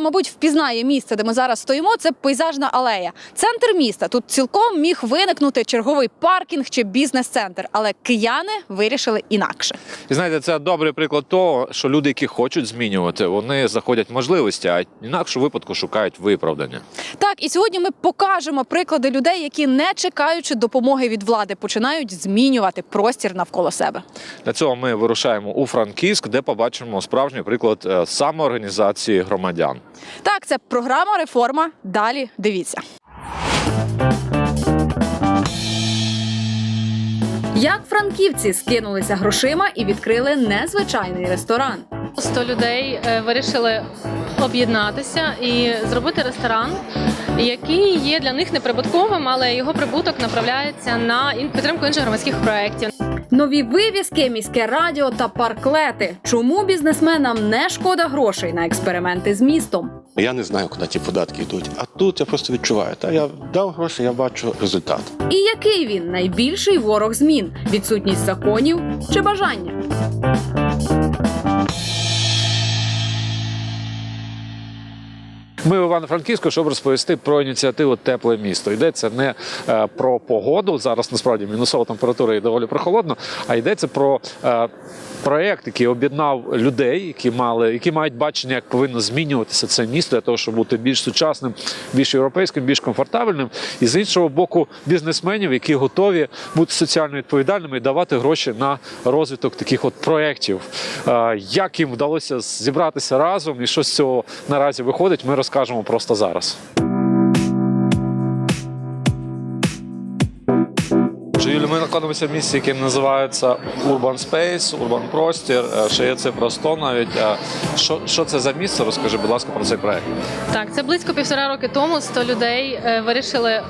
Хто, мабуть, впізнає місце, де ми зараз стоїмо. Це пейзажна алея. Центр міста. Тут цілком міг виникнути черговий паркінг чи бізнес-центр, але кияни вирішили інакше. І знаєте, це добрий приклад того, що люди, які хочуть змінювати, вони знаходять можливості, а інакше випадку шукають виправдання. Так, і сьогодні ми покажемо приклади людей, які не чекаючи допомоги від влади, починають змінювати простір навколо себе. Для цього ми вирушаємо у Франківськ, де побачимо справжній приклад е, самоорганізації громадян. Так, це програма реформа. Далі дивіться. Як франківці скинулися грошима і відкрили незвичайний ресторан. 100 людей е, вирішили об'єднатися і зробити ресторан, який є для них неприбутковим, але його прибуток направляється на ін- підтримку інших громадських проєктів. Нові вивіски, міське радіо та парклети. Чому бізнесменам не шкода грошей на експерименти з містом? Я не знаю, куди ті податки йдуть. А тут я просто відчуваю. Та я дав гроші, я бачу результат. І який він найбільший ворог змін? Відсутність законів чи бажання? Ми в Івано-Франківську, щоб розповісти про ініціативу Тепле місто. Йдеться не е, про погоду. Зараз насправді мінусова температура і доволі прохолодно, а йдеться про е, проєкт, який об'єднав людей, які мали, які мають бачення, як повинно змінюватися це місто для того, щоб бути більш сучасним, більш європейським, більш комфортабельним. І з іншого боку, бізнесменів, які готові бути соціально відповідальними і давати гроші на розвиток таких от проєктів. Е, Як їм вдалося зібратися разом і що з цього наразі виходить, ми розкажемо просто зараз. Ми знаходимося в місці, яке називається Urban Space, Urban Простір. Е, Ще є цифра 100 навіть. Е, Що, що це за місце? Розкажи, будь ласка, про цей проект. Так, це близько півтора роки тому 100 людей е, вирішили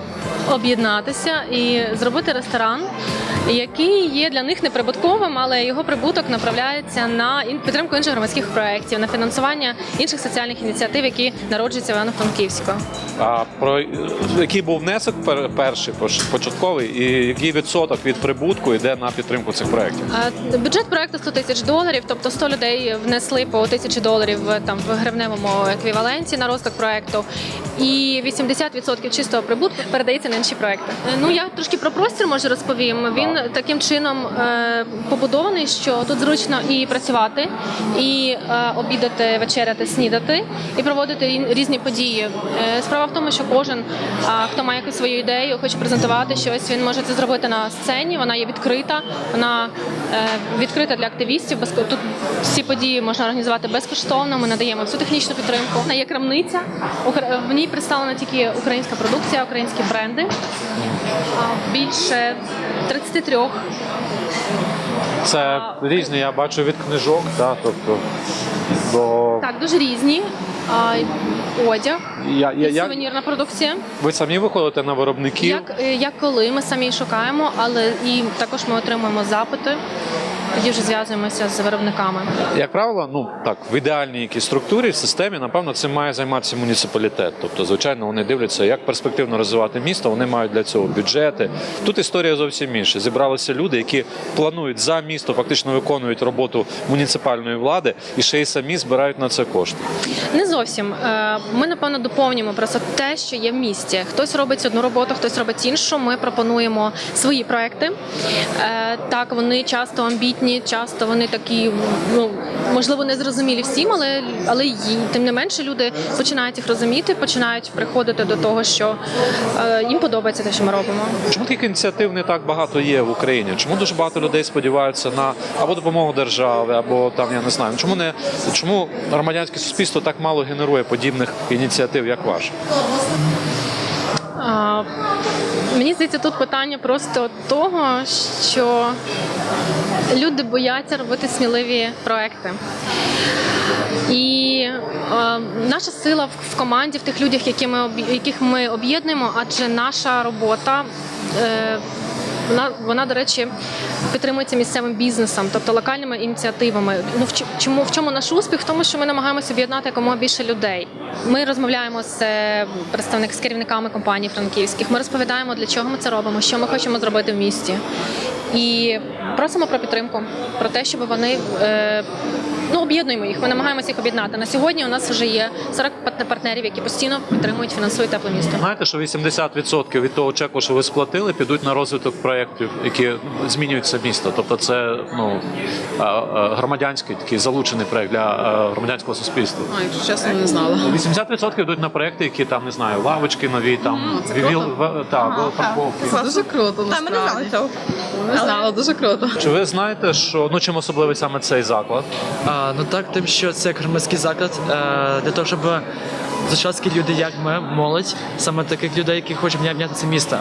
об'єднатися і зробити ресторан, який є для них неприбутковим, але його прибуток направляється на підтримку інших громадських проєктів, на фінансування інших соціальних ініціатив, які народжуються в Івано-Франківську. А про який був внесок перший початковий, і який відсоток від прибутку йде на підтримку цих проєктів? А, Бюджет проекту 100 тисяч доларів, тобто 100 людей внесли по тисячі доларів там в гривневому еквіваленті на розвиток проекту, і 80% чистого прибутку передається на інші проекти. Е, Ну я трошки про простір може розповім. Він таким чином е, побудований, що тут зручно і працювати, і е, обідати, вечеряти, снідати, і проводити різні події. Е, справа в тому, що кожен, хто має якусь свою ідею, хоче презентувати щось, він може це зробити на сцені. Вона є відкрита, вона е, відкрита для активістів. Тут всі події можна організувати безкоштовно. Ми надаємо всю технічну підтримку. Вона є крамниця. В ній представлена тільки українська продукція, українські бренди. Більше 33 Це різні, я бачу від книжок, та, тобто до так, дуже різні. Одяг, я, я, я, сувенірна продукція. ви самі виходите на виробників. Як, е, як коли ми самі шукаємо, але і також ми отримуємо запити. Тоді вже зв'язуємося з виробниками. Як правило, ну так в ідеальній якійсь структурі, системі, напевно, цим має займатися муніципалітет. Тобто, звичайно, вони дивляться, як перспективно розвивати місто. Вони мають для цього бюджети. Тут історія зовсім інша. Зібралися люди, які планують за місто, фактично виконують роботу муніципальної влади і ще й самі збирають на це кошти. Не зовсім. Е, Ми напевно доповнюємо просто те, що є в місті. Хтось робить одну роботу, хтось робить іншу. Ми пропонуємо свої проекти. Е, Так, вони часто амбітні, часто вони такі, ну можливо, не зрозумілі всім, але але й- тим не менше люди починають їх розуміти, починають приходити до того, що е, їм подобається те, що ми робимо. Чому таких ініціатив не так багато є в Україні? Чому дуже багато людей сподіваються на або допомогу держави, або там я не знаю. Чому не чому громадянське суспільство так мало генерує подібних ініціатив, як ваша? Мені здається, тут питання просто того, що люди бояться робити сміливі проекти. І е, наша сила в, команді, в тих людях, які ми яких ми об'єднуємо, адже наша робота. Е, вона, вона, до речі, підтримується місцевим бізнесом, тобто локальними ініціативами. Ну в чому в чому наш успіх? В тому, що ми намагаємося об'єднати якомога більше людей. Ми розмовляємо з е, представник з керівниками компаній франківських. Ми розповідаємо, для чого ми це робимо, що ми хочемо зробити в місті. І просимо про підтримку, про те, щоб вони е, Ну об'єднуємо їх. Ми намагаємося їх об'єднати. На сьогодні у нас вже є 40 пат- партнерів, які постійно підтримують, фінансують тепле місто. Знаєте, що 80% від того чеку, що ви сплатили, підуть на розвиток проєктів, які змінюються місто. Тобто, це ну громадянський такий залучений проєкт для громадянського суспільства. А, якщо чесно, не знала. 80% йдуть на проєкти, які там не знаю, лавочки нові, там це віл, круто. в- так, велопарковки. Це дуже круто, насправді. Не знала, дуже круто. Чи ви знаєте, що ну чим особливий саме цей заклад? Ну так, тим, що це як громадський заклад е, для того, щоб зачаски люди, як ми, молодь, саме таких людей, які хочуть міняти це місто.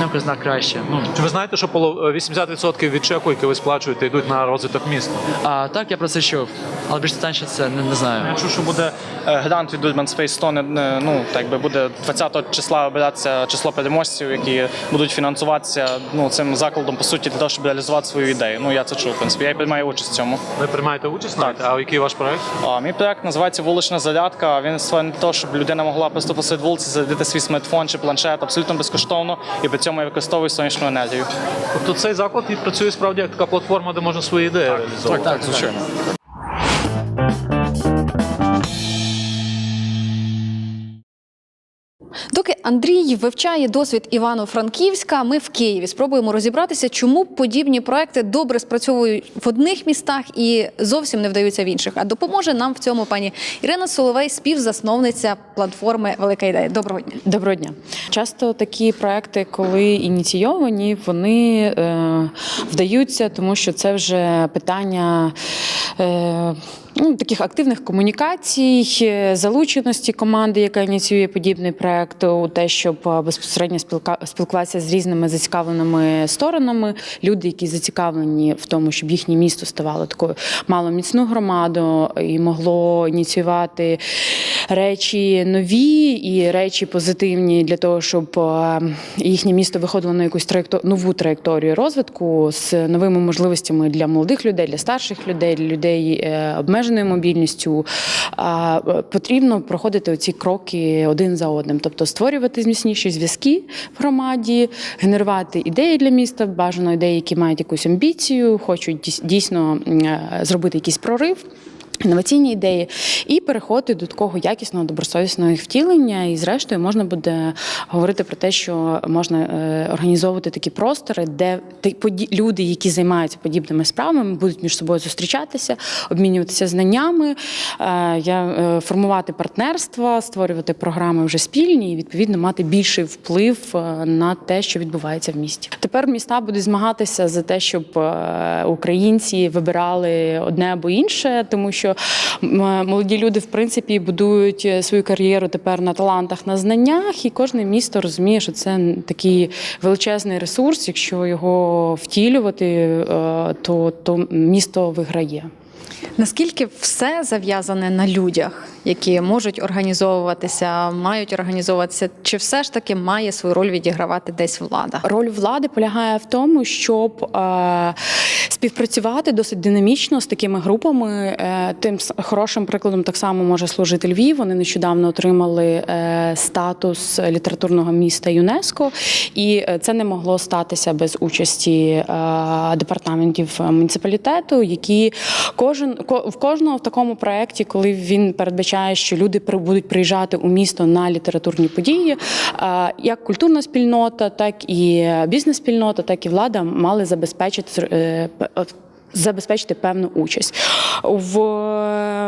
Нам призна краще. Ну Чи ви знаєте, що поло- 80% від чеку, який ви сплачуєте, йдуть на розвиток міста? а так я про це чув, але більш детальніше це не, не знаю. Якщо що буде е, грант від Urban Space 100, не- не, ну так би буде 20 числа обиратися число переможців, які будуть фінансуватися ну цим закладом по суті для того, щоб реалізувати свою ідею. Ну я це чув. В принципі, я й приймаю участь в цьому. Ви приймаєте участь? Знаєте? А який ваш проєкт? А мій проект називається Вулична зарядка. Він створений того, щоб людина могла просто посеред вулиці задати свій смартфон чи планшет абсолютно безкоштовно, і при цьому я використовую сонячну енергію. Тобто цей заклад і працює справді як така платформа, де можна свої ідеї реалізовувати. Так, звичайно. Доки Андрій вивчає досвід Івано-Франківська, ми в Києві спробуємо розібратися, чому подібні проекти добре спрацьовують в одних містах і зовсім не вдаються в інших. А допоможе нам в цьому пані Ірина Соловей, співзасновниця платформи Велика ідея. Доброго дня. Доброго дня. Часто такі проекти, коли ініційовані, вони е, вдаються, тому що це вже питання. Е, Ну, таких активних комунікацій, е, залученості команди, яка ініціює подібний проект, у те, щоб е, безпосередньо спілкуватися з різними зацікавленими сторонами. Люди, які зацікавлені в тому, щоб їхнє місто ставало такою маломіцну громаду і могло ініціювати речі нові і речі позитивні для того, щоб е, їхнє місто виходило на якусь траєкто- нову траєкторію розвитку з новими можливостями для молодих людей, для старших людей, людей е, обмеженою мобільністю. Потрібно проходити оці кроки один за одним, тобто створювати зміцніші зв'язки в громаді, генерувати ідеї для міста, бажано ідеї, які мають якусь амбіцію, хочуть дійс- дійсно е, зробити якийсь прорив. Інноваційні ідеї і переходити до такого якісного добросовісного їх втілення. І, зрештою, можна буде говорити про те, що можна е, організовувати такі простори, де люди, які займаються подібними справами, будуть між собою зустрічатися, обмінюватися знаннями, е, е, формувати партнерства, створювати програми вже спільні і відповідно мати більший вплив на те, що відбувається в місті. Тепер міста будуть змагатися за те, щоб українці вибирали одне або інше, тому що м, молоді люди в принципі будують е, свою кар'єру тепер на талантах, на знаннях, і кожне місто розуміє, що це такий величезний ресурс. Якщо його втілювати, е, то, то місто виграє. Наскільки все зав'язане на людях, які можуть організовуватися, мають організовуватися, чи все ж таки має свою роль відігравати десь влада? Роль влади полягає в тому, щоб е, співпрацювати досить динамічно з такими групами. Е, тим хорошим прикладом так само може служити Львів. Вони нещодавно отримали е, статус літературного міста ЮНЕСКО, і е, це не могло статися без участі е, департаментів муніципалітету, які кожен ко- в кожного в такому проєкті, коли він передбачає, що люди будуть приїжджати у місто на літературні події, е, як культурна спільнота, так і бізнес-спільнота, так і влада мали забезпечити е, е, Забезпечити певну участь в,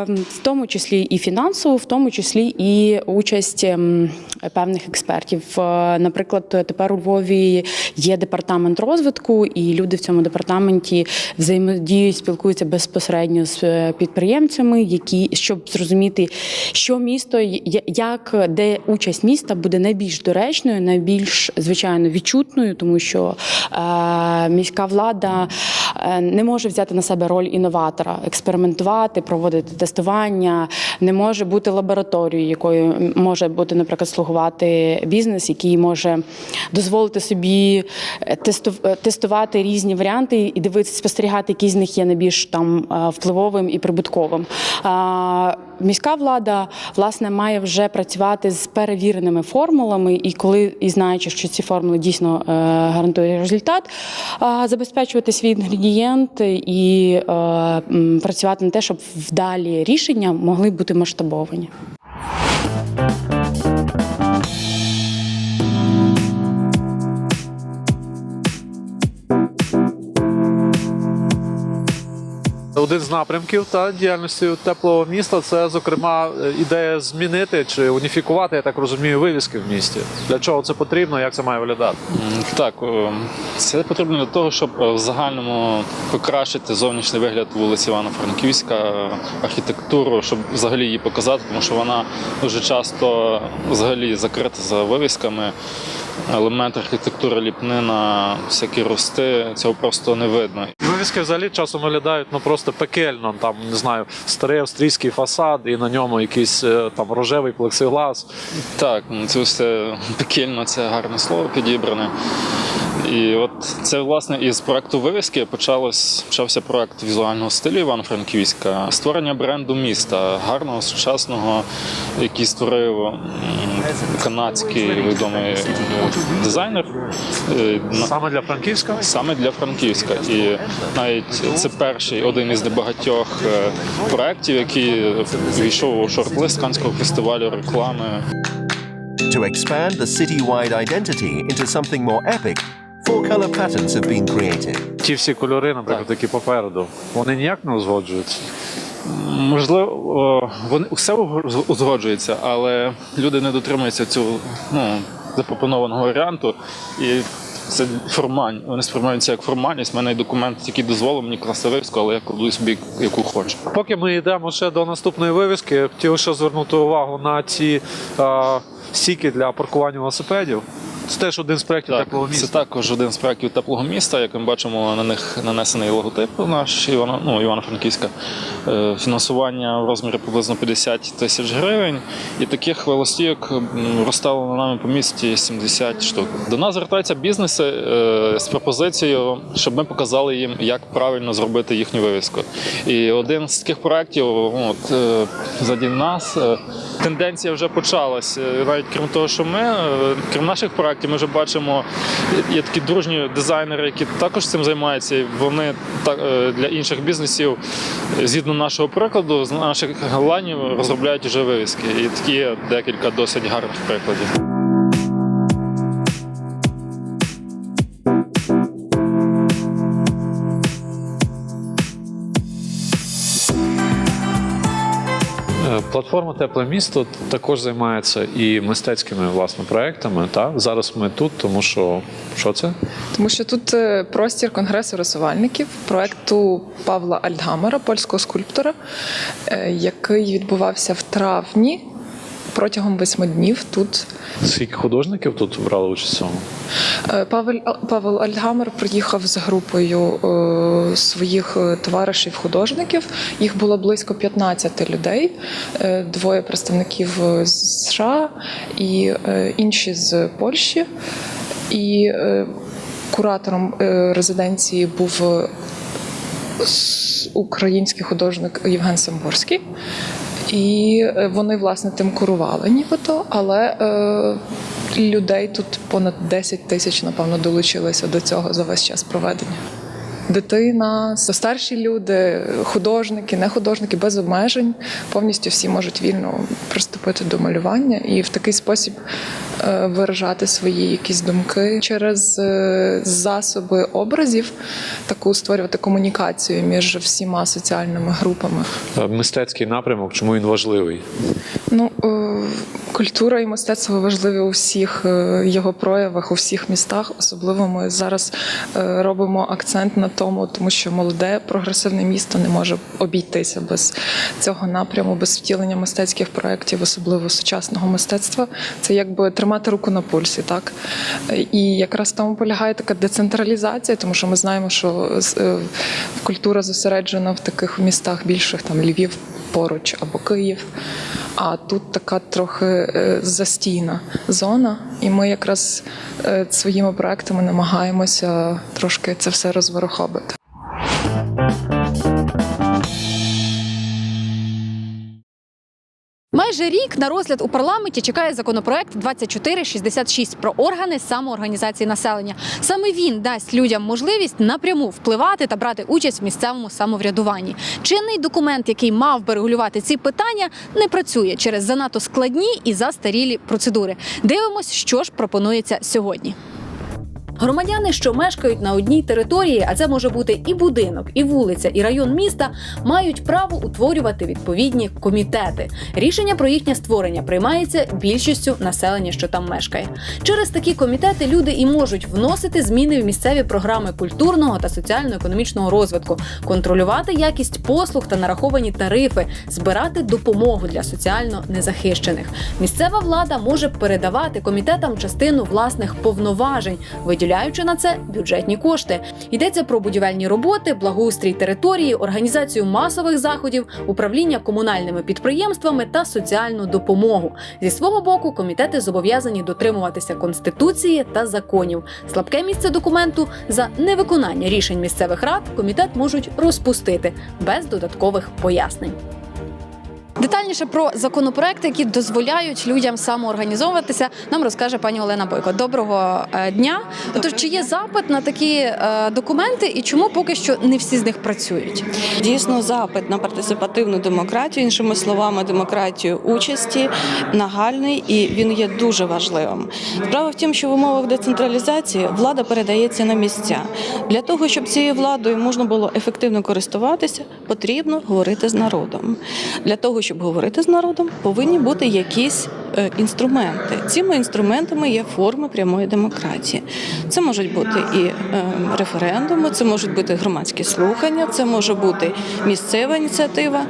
в тому числі і фінансову, в тому числі і участь ем, певних експертів. Е, Наприклад, тепер у Львові є департамент розвитку, і люди в цьому департаменті взаємодіють, спілкуються безпосередньо з е, підприємцями, які щоб зрозуміти, що місто як де участь міста буде найбільш доречною, найбільш звичайно відчутною, тому що е, міська влада е, не може взяти на себе роль інноватора, експериментувати, проводити тестування, не може бути лабораторією, якою може бути, наприклад, слугувати бізнес, який може дозволити собі е, е, тестувати різні варіанти і дивитися, спостерігати, які з них є найбільш там е, впливовим і прибутковим. Міська влада власне має вже працювати з перевіреними формулами, і коли і знаючи, що ці формули дійсно е, гарантують результат, забезпечувати свій інгредієнт і е, працювати на те, щоб вдалі рішення могли бути масштабовані. Один з напрямків та діяльності теплого міста це, зокрема, е, ідея змінити чи уніфікувати, я так розумію, вивіски в місті. Для чого це потрібно, як це має виглядати? Так, це потрібно для того, щоб е, в загальному покращити зовнішній вигляд вулиці Івано-Франківська, е, архітектуру, щоб взагалі її показати, тому що вона дуже часто взагалі закрита за вивісками. Елементи архітектури, ліпнина, всякі рости, цього просто не видно. Вивіски взагалі часом виглядають ну просто пекельно. Там не знаю, старий австрійський фасад, і на ньому якийсь е, там рожевий плексиглас. Так, ну, це все пекельно, це гарне слово підібране. І от це власне із проекту вивіски почалось почався проект візуального стилю Івано-Франківська, створення бренду міста, гарного, сучасного, який створив канадський відомий дизайнер. Е, Саме для Франківська. Саме для Франківська, і навіть це перший один із небагатьох е, проєктів, який війшов у шорт-лист Канського фестивалю реклами. To expand the city-wide identity into something more epic, four color patterns have been created. Ті всі кольори, наприклад, Так. які попереду, вони ніяк не узгоджуються. Можливо, вони все узгоджується, але люди не дотримуються цього ну, запропонованого варіанту. І це формаль. Вони сприймаються як формальність. У мене є документ, який дозволив мені класти вивіску, але я кладу собі яку хочу. Поки ми йдемо ще до наступної вивіски, хотів ще звернути увагу на ці е, стійки для паркування велосипедів. Це теж один з проєктів Так, теплого це також один з проєктів теплого міста. Як ми бачимо, на них нанесений логотип наш Івано, ну, Івано-Франківська. Е, Фінансування в розмірі приблизно 50 тисяч гривень. І таких велостійок розставлено нами по місті 70 штук. До нас звертаються бізнеси е, з пропозицією, щоб ми показали їм, як правильно зробити їхню вивіску. І один з таких проєктів, от, е, заді нас, тенденція вже почалась. Навіть крім того, що ми, крім наших проєктів, ми вже бачимо, є такі дружні дизайнери, які також цим займаються. Вони та- е, для інших бізнесів, згідно нашого прикладу, з наших ланів розробляють вже вивіски. І такі є декілька досить гарних прикладів. Платформа Тепле місто також займається і мистецькими власне проектами. Та зараз ми тут, тому що що це? Тому що тут е, простір конгресу рисувальників проекту Павла Альдгамера, польського скульптора, е, який відбувався в травні протягом восьми днів тут. Скільки художників тут брали участь в цьому? Е, Павел Павел Альтгамер приїхав з групою е, своїх е, товаришів-художників. Їх було близько 15 людей, двоє представників з США і інші з Польщі. І куратором резиденції був український художник Євген Самборський. І е, вони власне тим курували нібито, але е, людей тут понад 10 тисяч, напевно, долучилися до цього за весь час проведення. Дитина, старші люди, художники, не художники без обмежень. Повністю всі можуть вільно приступити до малювання і в такий спосіб виражати свої якісь думки через е, засоби образів, таку створювати комунікацію між всіма соціальними групами. Е, Мистецький напрямок, чому він важливий? Ну, е, культура і мистецтво важливі у всіх е, його проявах, у всіх містах. Особливо ми зараз е, робимо акцент на тому, тому що молоде прогресивне місто не може обійтися без цього напряму, без втілення мистецьких проєктів, особливо сучасного мистецтва. Це якби тримати руку на пульсі, так і якраз в тому полягає така децентралізація, тому що ми знаємо, що е, культура зосереджена в таких містах більших, там Львів поруч або Київ. А тут така трохи е, застійна зона, і ми якраз е, своїми проектами намагаємося трошки це все розворохобити. Майже рік на розгляд у парламенті чекає законопроект 2466 про органи самоорганізації населення. Саме він дасть людям можливість напряму впливати та брати участь в місцевому самоврядуванні. Чинний документ, який мав би регулювати ці питання, не працює через занадто складні і застарілі процедури. Дивимось, що ж пропонується сьогодні. Громадяни, що мешкають на одній території, а це може бути і будинок, і вулиця, і район міста, мають право утворювати відповідні комітети. Рішення про їхнє створення приймається більшістю населення, що там мешкає. Через такі комітети люди і можуть вносити зміни в місцеві програми культурного та соціально-економічного розвитку, контролювати якість послуг та нараховані тарифи, збирати допомогу для соціально незахищених. Місцева влада може передавати комітетам частину власних повноважень, виділяючи на це бюджетні кошти. Йдеться про будівельні роботи, благоустрій території, організацію масових заходів, управління комунальними підприємствами та соціальну допомогу. Зі свого боку, комітети зобов'язані дотримуватися конституції та законів. Слабке місце документу за невиконання рішень місцевих рад комітет можуть розпустити без додаткових пояснень. Детальніше про законопроекти, які дозволяють людям самоорганізовуватися, нам розкаже пані Олена Бойко. Доброго е, дня. Тож, чи є запит на такі е, документи, і чому поки що не всі з них працюють? Дійсно, запит на партисипативну демократію, іншими словами, демократію участі нагальний і він є дуже важливим. Справа в тім, що в умовах децентралізації влада передається на місця. Для того, щоб цією владою можна було ефективно користуватися, потрібно говорити з народом. Для того, щоб говорити з народом, повинні бути якісь е, інструменти. Цими інструментами є форми прямої демократії. Це можуть бути і е, референдуми, це можуть бути громадські слухання, це може бути місцева ініціатива.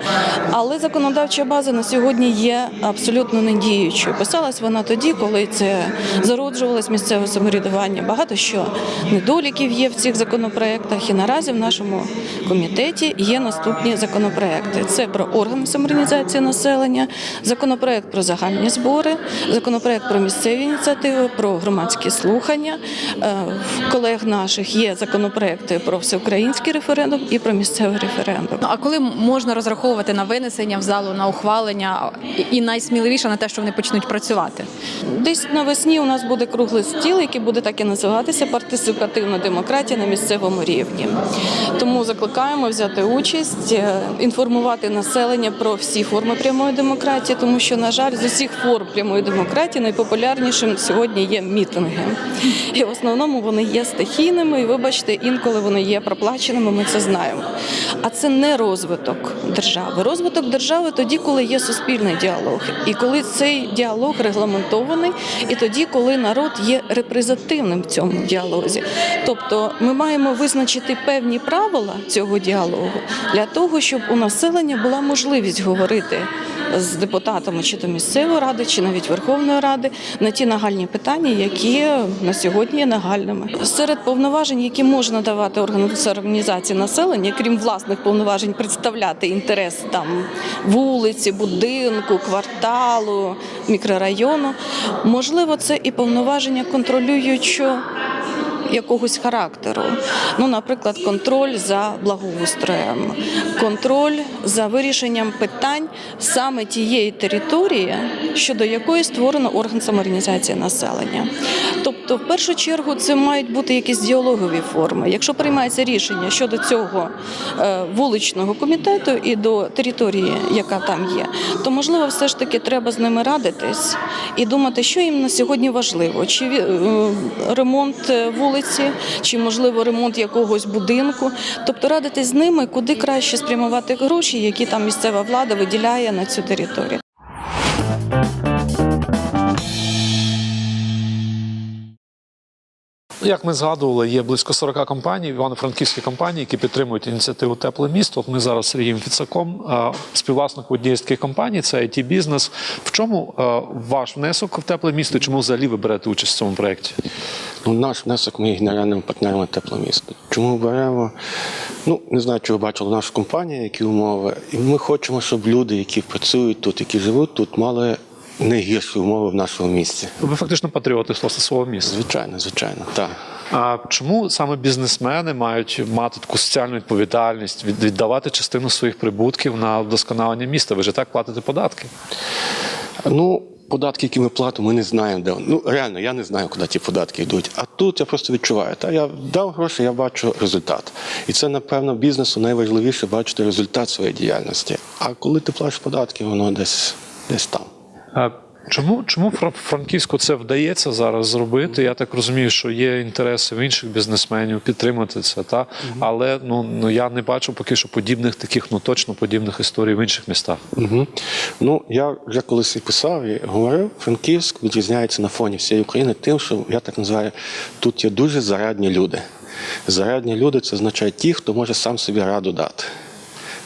Але законодавча база на сьогодні є абсолютно недіючою. Писалась вона тоді, коли це зароджувалось місцеве самоврядування. Багато що недоліків є в цих законопроектах. І наразі в нашому комітеті є наступні законопроекти: це про органи самоорганізації населення, законопроект про загальні збори, законопроект про місцеві ініціативи, про громадські слухання. Е, В колег наших є законопроекти про всеукраїнський референдум і про місцевий референдум. А коли можна розраховувати на винесення в залу, на ухвалення і- і найсміливіше на те, що вони почнуть працювати? Десь навесні у нас буде круглий стіл, який буде так і називатися партисипативна демократія на місцевому рівні. Тому закликаємо взяти участь, е, інформувати населення про всі форми прямої демократії, тому що, на жаль, з усіх форм прямої демократії найпопулярнішим сьогодні є мітинги. І в основному вони є стихійними, і вибачте, інколи вони є проплаченими. Ми це знаємо. А це не розвиток держави. Розвиток держави тоді, коли є суспільний діалог, і коли цей діалог регламентований, і тоді, коли народ є репрезентативним в цьому діалозі. Тобто, ми маємо визначити певні правила цього діалогу для того, щоб у населення була можливість говорити. З депутатами чи то місцевої ради, чи навіть Верховної Ради на ті нагальні питання, які на сьогодні є нагальними. Серед повноважень, які можна давати органам організації населення, крім власних повноважень, представляти інтерес там вулиці, будинку, кварталу, мікрорайону, можливо, це і повноваження контролюючого якогось характеру. Ну, наприклад, контроль за благоустроєм, контроль за вирішенням питань саме тієї території, щодо якої створено орган самоорганізації населення. Тобто, в першу чергу, це мають бути якісь діалогові форми. Якщо приймається рішення щодо цього е, вуличного комітету і до території, яка там є, то можливо, все ж таки треба з ними радитись і думати, що їм на сьогодні важливо, чи е, ремонт е, вулиці, чи можливо ремонт якогось будинку. Тобто радитись з ними, куди краще спрямувати гроші, які там місцева влада виділяє на цю територію. Як ми згадували, є близько 40 компаній, івано-франківські компанії, які підтримують ініціативу Тепле місто. От ми зараз з Сергієм Фіцаком, е, співвласник однієї з таких компаній, це it бізнес. В чому е, ваш внесок в тепле місто? Чому взагалі ви берете участь в цьому проєкті? Ну, наш внесок ми є генеральними партнерами тепле місто. Чому беремо? Ну, не знаю, чи ви бачили нашу компанію, які умови. І ми хочемо, щоб люди, які працюють тут, які живуть тут, мали найгірші умови в нашому місті. Ви фактично патріоти свого міста. Звичайно, звичайно, так. А чому саме бізнесмени мають мати таку соціальну відповідальність, віддавати частину своїх прибутків на вдосконалення міста? Ви ж так платите податки? Ну, податки, які ми платимо, ми не знаємо, де. Ну, реально, я не знаю, куди ті податки йдуть. А тут я просто відчуваю. Та я дав гроші, я бачу результат. І це, напевно, бізнесу найважливіше бачити результат своєї діяльності. А коли ти платиш податки, воно десь, десь там. А Чому, чому Франківську це вдається зараз зробити? Я так розумію, що є інтереси в інших бізнесменів підтримати це, та? але ну, ну я не бачу поки що подібних таких, ну точно подібних історій в інших містах. Угу. Ну, я вже колись і писав і говорив, Франківськ відрізняється на фоні всієї України тим, що я так називаю, тут є дуже зарадні люди. Зарадні люди це означає ті, хто може сам собі раду дати,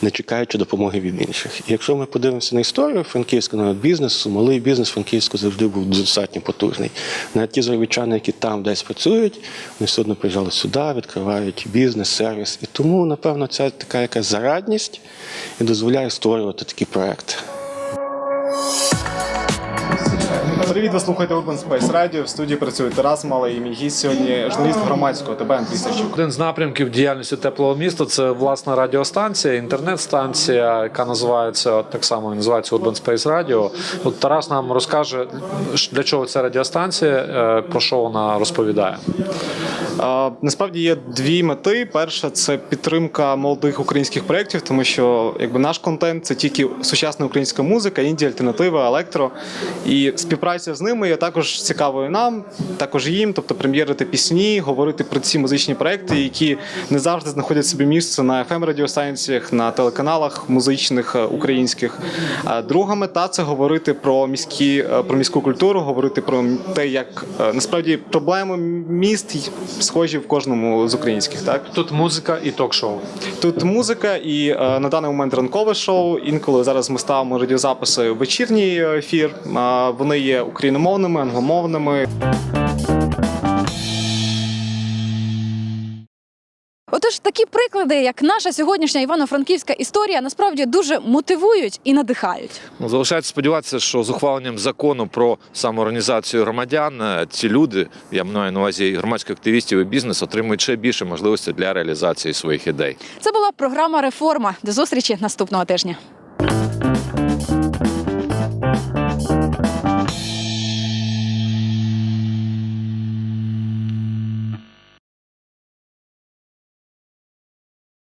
не чекаючи допомоги від інших. І якщо ми подивимося на історію франківського бізнесу, малий бізнес франківського завжди був достатньо потужний. Навіть ті заробітчани, які там десь працюють, вони все одно приїжджали сюди, відкривають бізнес, сервіс. І тому, напевно, ця така якась зарадність і дозволяє створювати такі проекти. Привіт, ви слухаєте Urban Space Radio. В студії працює Тарас Малий і мій гість сьогодні журналіст громадського ТБ Андрій. Один з напрямків діяльності теплого міста це власна радіостанція, інтернет-станція, яка називається так само називається Urban Space Radio. От Тарас нам розкаже, для чого ця радіостанція, е, про що вона розповідає. Насправді є дві мети. Перша це підтримка молодих українських проєктів, тому що якби наш контент це тільки сучасна українська музика, інді, альтернатива, електро. І співпраця з ними є також цікавою нам, також їм, тобто прем'єрити пісні, говорити про ці музичні проекти, які не завжди знаходять собі місце на fm радіостанціях, на телеканалах музичних е, українських. Друга мета це говорити про міські е, про міську культуру, говорити про те, як е, насправді проблеми міст схожі в кожному з українських. Так Тут музика і ток-шоу. тут музика, і е, на даний момент ранкове шоу. Інколи зараз ми ставимо радіозаписи в вечірній ефір. Е, Вони є україномовними, англомовними. Приклади, як наша сьогоднішня івано-франківська історія, насправді дуже мотивують і надихають. Ну, залишається сподіватися, що з ухваленням закону про самоорганізацію громадян е, ці люди, я маю на увазі і громадських активістів і бізнес, отримують ще більше можливостей для реалізації своїх ідей. Це була програма Реформа. До зустрічі наступного тижня.